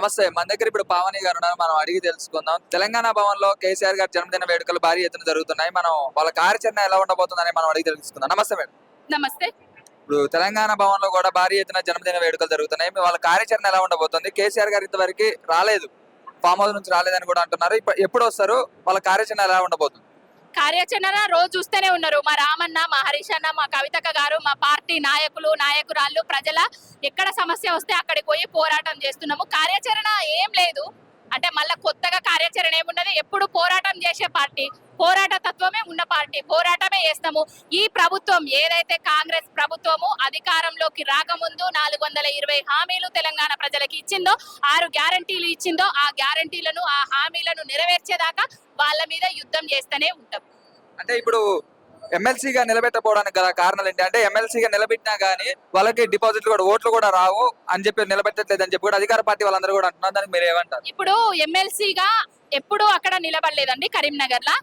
నమస్తే. మన దగ్గర ఇప్పుడు పావని గారు ఉన్నారు. మనం అడిగి తెలుసుకుందాం. తెలంగాణ భవన్లో కేసీఆర్ గారి జన్మదిన వేడుకలు భారీ ఎత్తున జరుగుతున్నాయి. మనం వాళ్ళ కార్యాచరణ ఎలా ఉండబోతుందని మనం అడిగి తెలుసుకుందాం. నమస్తే మేడం. నమస్తే. ఇప్పుడు తెలంగాణ భవన్లో కూడా భారీ ఎత్తున జన్మదిన వేడుకలు జరుగుతున్నాయి. వాళ్ళ కార్యాచరణ ఎలా ఉండబోతుంది? కేసీఆర్ గారు ఇంతవరకు రాలేదు. ఫామ్ హౌస్ నుంచి రాలేదని కూడా అంటున్నారు. ఎప్పుడు వస్తారు? వాళ్ళ కార్యాచరణ ఎలా ఉండబోతుంది? కార్యాచరణ రోజు చూస్తూనే ఉన్నారు. మా రామన్న మా హరీష్ అన్న మా కవితక గారు మా పార్టీ నాయకులు నాయకురాళ్ళు ప్రజల ఎక్కడ సమస్య వస్తే అక్కడికి పోయి పోరాటం చేస్తున్నాము. కార్యాచరణ ఏం లేదు. అంటే మళ్ళీ కొత్తగా కార్యాచరణ ఏమున్నది? ఎప్పుడు పోరాటం చేసే పార్టీ. పోరాట తత్వమే ఉన్న పార్టీ. పోరాటమే చేస్తాము. ఈ ప్రభుత్వం ఏదైతే కాంగ్రెస్ ప్రభుత్వము అధికారంలోకి రాకముందు నాలుగు వందల ఇరవై హామీలు తెలంగాణ ప్రజలకు ఇచ్చిందో ఆరు గ్యారంటీలు ఇచ్చిందో ఆ గ్యారంటీలను ఆ హామీలను నెరవేర్చేదాకా వాళ్ళ మీద యుద్ధం చేస్తూనే ఉంటాం. అంటే ఇప్పుడు ఎమ్మెల్సీగా నిలబెట్టపోవడానికి గల కారణాలు ఏంటి అంటే ఎమ్మెల్సీగా నిలబెట్టినా కానీ వాళ్ళకి డిపాజిట్లు కూడా ఓట్లు కూడా రావు అని చెప్పి నిలబెట్టట్లేదు అని చెప్పి కూడా అధికార పార్టీ వాళ్ళందరూ కూడా అంటున్నారు. దానికి మీరు ఏమంటారు? ఇప్పుడు ఎమ్మెల్సీగా ఎప్పుడూ అక్కడ నిలబడలేదండి కరీంనగర్ లా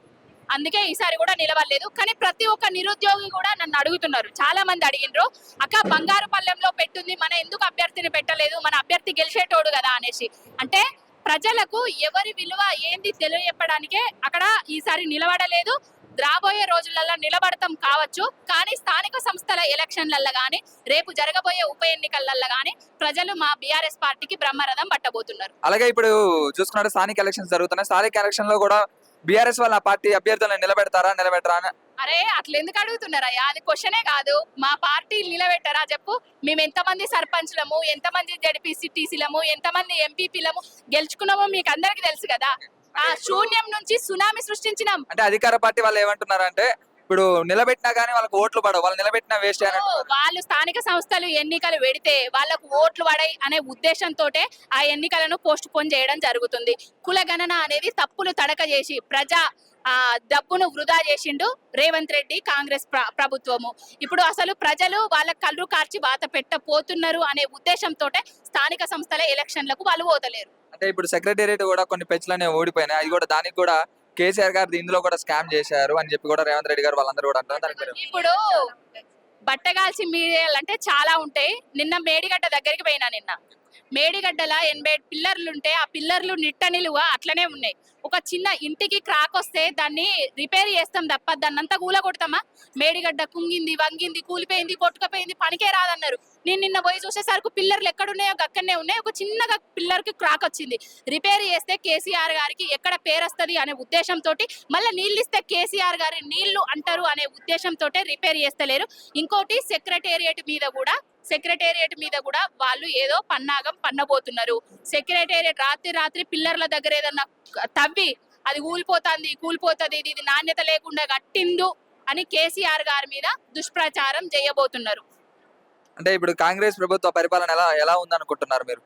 అందుకే ఈసారి కూడా నిలబడలేదు. కానీ ప్రతి ఒక్క నిరుద్యోగి కూడా నన్ను అడుగుతున్నారు. చాలా మంది అడిగినరు అక్క బంగారు పల్లెంలో పెట్టుంది మన ఎందుకు అభ్యర్థిని పెట్టలేదు? మన అభ్యర్థి గెలిచేటోడు కదా అనేసి. అంటే ప్రజలకు ఎవరి విలువ ఏంది తెలియజెప్పడానికే అక్కడ ఈసారి నిలబడలేదు. రాబోయే రోజులలో నిలబడతాం కావచ్చు. కానీ స్థానిక సంస్థల ఎలక్షన్లల్లో కానీ రేపు జరగబోయే ఉప ఎన్నికలలో కానీ ప్రజలు మా బీఆర్ఎస్ పార్టీకి బ్రహ్మరథం పట్టబోతున్నారు. అలాగే ఇప్పుడు చూసుకున్నట్టు స్థానిక ఎలక్షన్స్ జరుగుతున్నాయి. స్థానిక ఎలక్షన్లో కూడా బీఆర్ఎస్ వాళ్ళ పార్టీ అభ్యర్థులను నిలబెడతారా నిలబెట్టరా అరే అట్లా ఎందుకు అడుగుతున్నారయ్యా అది క్వశ్చనే కాదు. మా పార్టీ నిలబెట్టారా చెప్పు. మేము ఎంతమంది సర్పంచ్లము ఎంతమంది టీసీలము ఎంతమంది ఎంపీపీలము గెలుచుకున్నామో మీకు అందరికి తెలుసు కదా. శూన్యం నుంచి సునామీ సృష్టించినాం. అంటే అధికార పార్టీ వాళ్ళు ఏమంటున్నారంటే ఇప్పుడు నిలబెట్టినా గానీ వాళ్ళకి ఓట్లు పడవు వాళ్ళు నిలబెట్టినా వేస్ట్. వాళ్ళు స్థానిక సంస్థలు ఎన్నికలు పెడితే వాళ్ళకు ఓట్లు పడాయి అనే ఉద్దేశంతో ఆ ఎన్నికలను పోస్ట్ పోన్ చేయడం జరుగుతుంది. కుల గణన అనేది తప్పులు తడక చేసి ప్రజా ఆ డబ్బును వృధా చేసిండు రేవంత్ రెడ్డి కాంగ్రెస్ ప్ర- ప్రభుత్వము. ఇప్పుడు అసలు ప్రజలు వాళ్ళ కళ్ళు కార్చి వాత పెట్టపోతున్నారు అనే ఉద్దేశంతో స్థానిక సంస్థల ఎలక్షన్లకు వాళ్ళు పోతలేరు అంటే ఇప్పుడు సెక్రటేరియట్ కూడా కొన్ని పెచ్లనే ఓడిపోయినాయి. అది కూడా దానికి కూడా కేసీఆర్ గారు ఇందులో కూడా స్కామ్ చేశారు అని చెప్పి కూడా రేవంత్ రెడ్డి గారు వాళ్ళందరూ కూడా అంటారు దానికి మీరు- ఇప్పుడు బట్టగాల్చి మీడియాలు అంటే చాలా ఉంటాయి. నిన్న మేడిగడ్డ దగ్గరికి పోయినా నిన్న. మేడిగడ్డల ఎనభై పిల్లర్లు ఉంటే ఆ పిల్లర్లు నిట్ట నిలువ అట్లనే ఉన్నాయి. ఒక చిన్న ఇంటికి క్రాక్ వస్తే దాన్ని రిపేర్ చేస్తాం తప్ప దాన్ని అంతా కూల కొడతామా మేడిగడ్డ కుంగింది వంగింది కూలిపోయింది కొట్టుకపోయింది పనికే రాదన్నారు. నేను నిన్న పోయి చూసేసరికి పిల్లర్లు ఎక్కడున్నాయో అక్కడనే ఉన్నాయి. ఒక చిన్నగా పిల్లర్కి క్రాక్ వచ్చింది. రిపేర్ చేస్తే కేసీఆర్ గారికి ఎక్కడ పేరొస్తుంది అనే ఉద్దేశంతో మళ్ళీ నీళ్ళు ఇస్తే కేసీఆర్ గారి నీళ్ళు అంటారు అనే ఉద్దేశంతో రిపేర్ చేస్తలేరు. ఇంకోటి సెక్రటేరియట్ మీద కూడా సెక్రటేరియట్ మీద కూడా వాళ్ళు ఏదో పన్నాగం పన్నబోతున్నారు. సెక్రటేరియట్ రాత్రి రాత్రి పిల్లర్ల దగ్గర ఏదన్నా తవ్వి అది కూలిపోతుంది కూలిపోతుంది ఇది ఇది నాణ్యత లేకుండా కట్టిండు అని కేసీఆర్ గారి మీద దుష్ప్రచారం చేయబోతున్నారు. అంటే ఇప్పుడు కాంగ్రెస్ ప్రభుత్వ పరిపాలన ఎలా ఎలా ఉందనుకుంటున్నారు మీరు?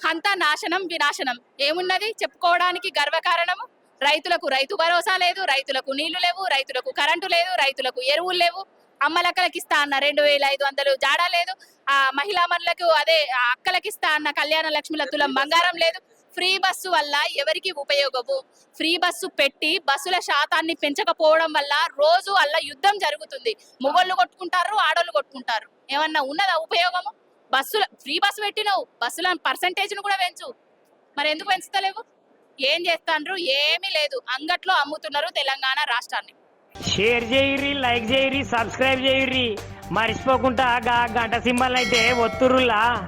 అంతా నాశనం వినాశనం. ఏమున్నది? చెప్పుకోవడానికి గర్వకారణము. రైతులకు రైతు భరోసా లేదు రైతులకు నీళ్ళు లేవు రైతులకు కరెంటు లేదు రైతులకు ఎరువులు లేవు. అమ్మలక్కలకి ఇస్తా అన్న రెండు వేల ఐదు వందలు. జాడా లేదు. ఆ మహిళా మనులకు అదే ఆ అక్కలకి ఇస్తా అన్న కళ్యాణ లక్ష్మిల తులం బంగారం లేదు. ఫ్రీ బస్సు వల్ల ఎవరికి ఉపయోగము? ఫ్రీ బస్సు పెట్టి బస్సుల శాతాన్ని పెంచకపోవడం వల్ల రోజు వల్ల యుద్ధం జరుగుతుంది. మొగోళ్ళు కొట్టుకుంటారు ఆడోళ్ళు కొట్టుకుంటారు. ఏమన్నా ఉన్నదా ఉపయోగము? బస్సుల ఫ్రీ బస్సు పెట్టినావు. బస్సుల పర్సంటేజ్ను కూడా పెంచు. మరి ఎందుకు పెంచుతలేవు? ఏం చేస్తాండ్రు? ఏమీ లేదు. అంగట్లో అమ్ముతున్నారు తెలంగాణ రాష్ట్రాన్ని. షేర్ చేయిర్రి లైక్ చేయరి సబ్స్క్రైబ్ చేయర్రి. మర్చిపోకుండా గా గంట సింబల్ అయితే ఒత్తురులా